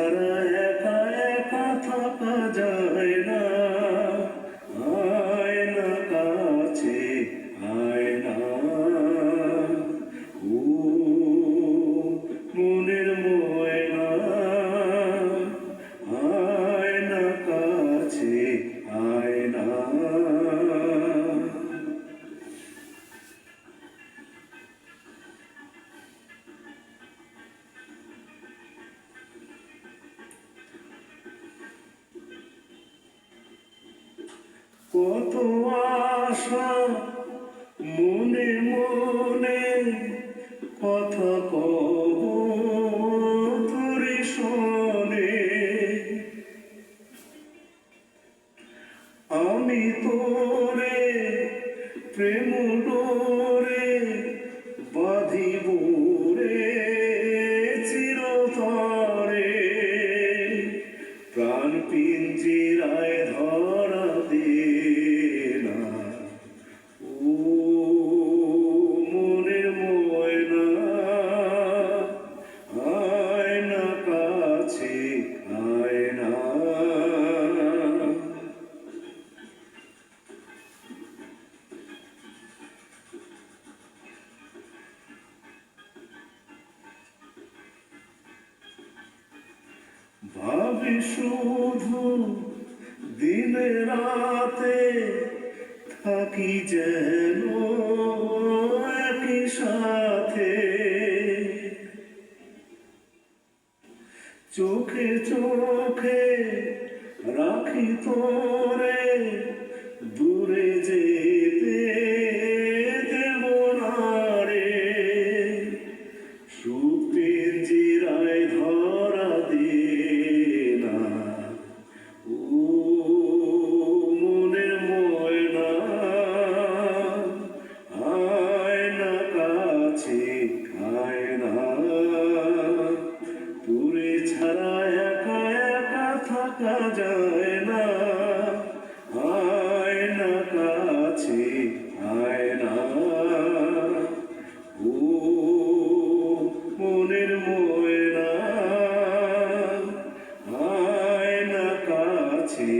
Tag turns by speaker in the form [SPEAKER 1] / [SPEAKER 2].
[SPEAKER 1] দূরে কত আশা মনে মনে কথা কব তোরে শোনে। আমি তোরে প্রেম ডোরে ভাবি শুধু দিনে রাতে থাকি যেন একই সাথে। চোখে চোখে রাখি তোরে, দূরে যেতে দেব না রে। সুপিঞ্জিরায় থাকা যায় না। আয় না কাছে আয় না ও মনের ময়না। আয় কাছে